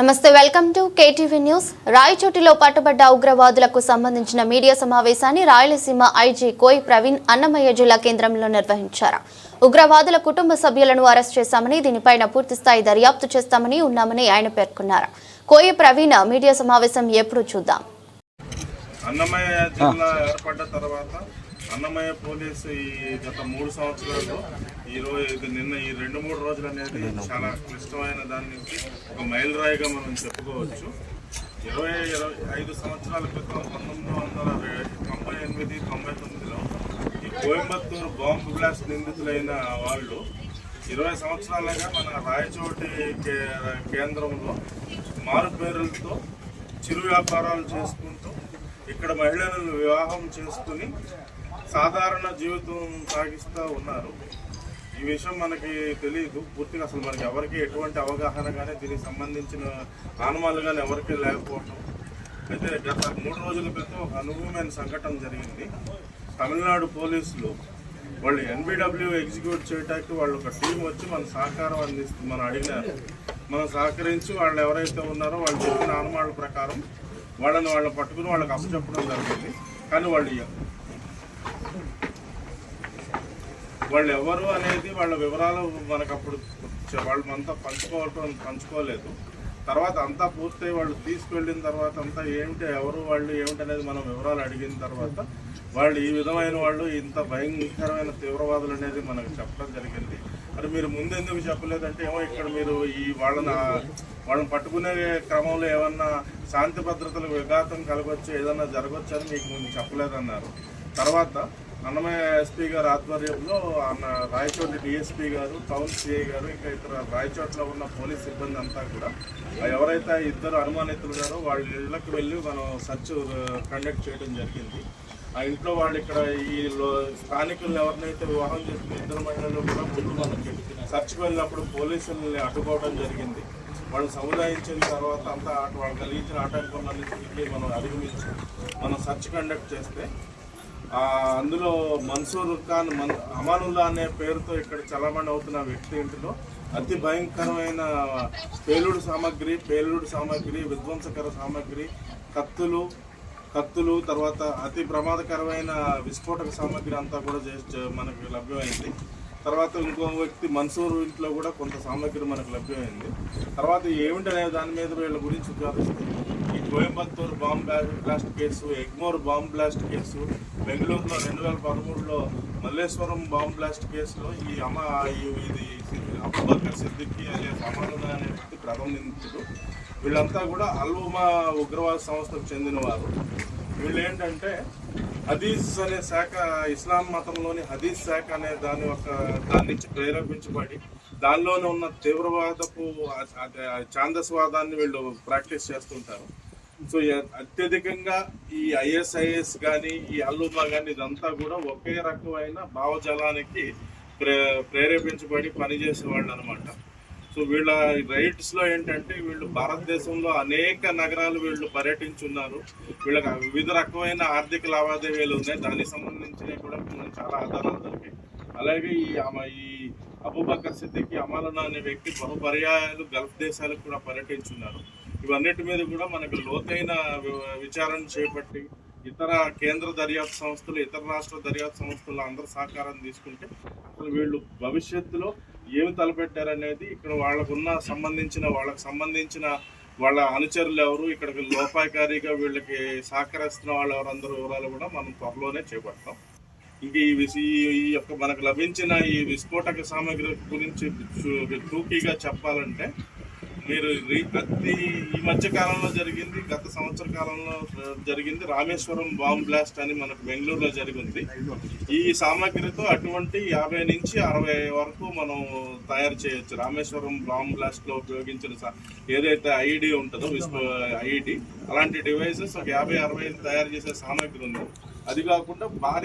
నమస్తే welcome to KTV news. రాయచోటిలో పట్టుబడ్డ ఉగ్రవాదులకు సంబంధించిన మీడియా సమావేశాన్ని రాయలసీమ ఐజీ కోయి ప్రవీణ్ అన్నమయ్య జిల్లా కేంద్రంలో నిర్వహించారు. ఉగ్రవాదుల కుటుంబ సభ్యులను అరెస్ట్ చేశామని దీనిపైన పూర్తిస్థాయి దర్యాప్తు చేస్తామని ఉన్నామని ఆయన పేర్కొన్నారు. కోయి ప్రవీణ్ మీడియా సమావేశం ఎప్పుడు చూద్దాం? అన్నమయ్య జిల్లా ఏర్పడ్డ తర్వాత అన్నమయ్య పోలీసు ఈ గత మూడు సంవత్సరాల్లో ఈ రోజు నిన్న ఈ రెండు మూడు రోజులు అనేది చాలా క్లిష్టమైన దాని నుంచి ఒక మైలురాయిగా మనం చెప్పుకోవచ్చు. ఇరవై ఇరవై ఐదు సంవత్సరాల క్రితం పంతొమ్మిది వందల తొంభై ఎనిమిది తొంభై తొమ్మిదిలో ఈ కోయంబత్తూరు బాంబు బ్లాస్ట్ నిందితులైన వాళ్ళు ఇరవై సంవత్సరాలుగా మన రాయచోటి కే- కేంద్రంలో మారు పేరులతో చిరు వ్యాపారాలు చేసుకుంటూ ఇక్కడ మహిళలను వివాహం చేసుకుని సాధారణ జీవితం సాగిస్తూ ఉన్నారు. ఈ విషయం మనకి తెలియదు పూర్తిగా అసలు మనకి ఎవరికి ఎటువంటి అవగాహన కానీ దీనికి సంబంధించిన ఆనమాలు కానీ ఎవరికి లేకపోవటం. అయితే గత మూడు రోజుల క్రితం ఒక అనుభవమైన సంఘటన జరిగింది. తమిళనాడు పోలీసులు వాళ్ళు ఎన్బిడబ్ల్యూ ఎగ్జిక్యూట్ చేయడానికి వాళ్ళు ఒక టీం వచ్చి మన సహకారం అందిస్తుంది మనం అడిగినారు. మనం సహకరించి వాళ్ళు ఎవరైతే ఉన్నారో వాళ్ళు చెప్పిన ఆనమాళ్ళ ప్రకారం వాళ్ళని వాళ్ళని పట్టుకుని వాళ్ళకి అప్పచెప్పడం జరిగింది. కానీ వాళ్ళు వాళ్ళు ఎవరు అనేది వాళ్ళ వివరాలు మనకు అప్పుడు వాళ్ళు మనతో పంచుకోవటం పంచుకోలేదు. తర్వాత అంతా పూర్తయి వాళ్ళు తీసుకువెళ్ళిన తర్వాత అంతా ఏమిటి ఎవరు వాళ్ళు ఏమిటి అనేది మనం వివరాలు అడిగిన తర్వాత వాళ్ళు ఈ విధమైన వాళ్ళు ఇంత భయంకరమైన తీవ్రవాదులు అనేది మనకు చెప్పడం జరిగింది. మరి మీరు ముందెందుకు చెప్పలేదంటే ఏమో ఇక్కడ మీరు ఈ వాళ్ళని వాళ్ళని పట్టుకునే క్రమంలో ఏమన్నా శాంతి భద్రతలకు విఘాతం కలగొచ్చు ఏదన్నా జరగచ్చు అని మీకు ముందు చెప్పలేదన్నారు. తర్వాత అన్నమయ్య ఎస్పీ గారు ఆధ్వర్యంలో అన్న Rayachoti DSP garu town CI garu ఇంకా ఇతర రాయచోట్లో ఉన్న పోలీస్ సిబ్బంది అంతా కూడా ఎవరైతే ఇద్దరు అనుమానితులు గారో వాళ్ళ ఇళ్ళకి వెళ్ళి మనం సర్చ్ కండక్ట్ చేయడం జరిగింది. ఆ ఇంట్లో వాళ్ళు ఇక్కడ ఈ స్థానికులను ఎవరినైతే వివాహం చేసుకుని ఇద్దరు మహిళలు కూడా ముందు మనకి సర్చ్కి వెళ్ళినప్పుడు పోలీసుల్ని అడ్డుకోవడం జరిగింది. వాళ్ళు సముదాయించిన తర్వాత అంతా ఆట- వాళ్ళు కలిగించిన ఆటంకాలన్నింటినీ మనం అధిగమించి మనం సర్చ్ కండక్ట్ చేస్తే అందులో మన్సూర్ ఖాన్ మన్ అమానుల్లా అనే పేరుతో ఇక్కడ చలామణి అవుతున్న వ్యక్తి ఇంటిలో అతి భయంకరమైన పేలుడు సామాగ్రి పేలుడు సామాగ్రి విధ్వంసకర సామాగ్రి కత్తులు కత్తులు తర్వాత అతి ప్రమాదకరమైన విస్ఫోటక సామాగ్రి అంతా కూడా మనకు లభ్యమైంది. తర్వాత ఇంకో వ్యక్తి మన్సూర్ ఇంట్లో కూడా కొంత సామాగ్రి మనకు లభ్యమైంది. తర్వాత ఏమిటనే దాని మీద వీళ్ళ గురించి Coimbatore bomb blast case Egmore bomb blast case బెంగళూరులో రెండు వేల పదమూడులో మల్లేశ్వరం బాంబ్ బ్లాస్ట్ కేసులో ఈ అమ ఈ- ఇది అబుబకర్ సిద్దికి అనే సమాధాన అనే వ్యక్తి ప్రథమ నిందితుడు వీళ్ళంతా కూడా అల్వుమా ఉగ్రవాద సంస్థకు చెందినవారు. వీళ్ళు ఏంటంటే హదీస్ అనే శాఖ ఇస్లాం మతంలోని హదీస్ శాఖ అనే దాని ఒక దాని నుంచి ప్రేరేపించబడి దానిలోనే ఉన్న తీవ్రవాదపు అదే ఛాందస్వాదాన్ని వీళ్ళు ప్రాక్టీస్ చేస్తుంటారు. సో అత్యధికంగా ఈ ఐఎస్ఐఎస్ కానీ ఈ అల్లుమా కానీ ఇదంతా కూడా ఒకే రకమైన భావజాలానికి ప్రే ప్రేరేపించబడి పనిచేసేవాళ్ళు అనమాట సో వీళ్ళ రైట్స్లో ఏంటంటే వీళ్ళు భారతదేశంలో అనేక నగరాలు వీళ్ళు పర్యటించున్నారు. వీళ్ళకి వివిధ రకమైన ఆర్థిక లావాదేవీలు ఉన్నాయి. దానికి సంబంధించినవి కూడా చాలా ఆధారాలు దొరికాయి అలాగే ఈ ఆమె ఈ అబూబకర్ సిద్దికి అమలన అనే వ్యక్తి బహుపర్యాయాలు గల్ఫ్ దేశాలకు కూడా పర్యటించున్నారు. ఇవన్నిటి మీద కూడా మనకు లోతైన వి- విచారణ చేపట్టి ఇతర కేంద్ర దర్యాప్తు సంస్థలు ఇతర రాష్ట్ర దర్యాప్తు సంస్థలు అందరి సహకారం తీసుకుంటే అసలు వీళ్ళు భవిష్యత్తులో ఏమి తలపెట్టారనేది ఇక్కడ వాళ్ళకున్న సంబంధించిన వాళ్ళకి సంబంధించిన వాళ్ళ అనుచరులు ఎవరు ఇక్కడికి లోపాయకారిగా వీళ్ళకి సహకరిస్తున్న వాళ్ళు ఎవరందరూ వివరాలు కూడా మనం త్వరలోనే చేపడతాం. ఇంక ఈ విసి ఈ- యొక్క మనకు లభించిన ఈ విస్ఫోటక సామాగ్రి గురించి టూకీగా చెప్పాలంటే మీరు ప్రతి ఈ మధ్య కాలంలో జరిగింది గత సంవత్సర కాలంలో జరిగింది రామేశ్వరం బాంబ్ బ్లాస్ట్ అని మనకు బెంగళూరులో జరిగింది. ఈ సామాగ్రితో అటువంటి యాభై నుంచి అరవై వరకు మనం తయారు చేయొచ్చు. రామేశ్వరం బాంబ్ బ్లాస్ట్లో ఉపయోగించిన సా- ఏదైతే ఐడి ఉంటుందో ఐడి అలాంటి డివైసెస్ ఒక యాభై అరవై తయారు చేసే సామాగ్రి ఉంది. అది కాకుండా భారీ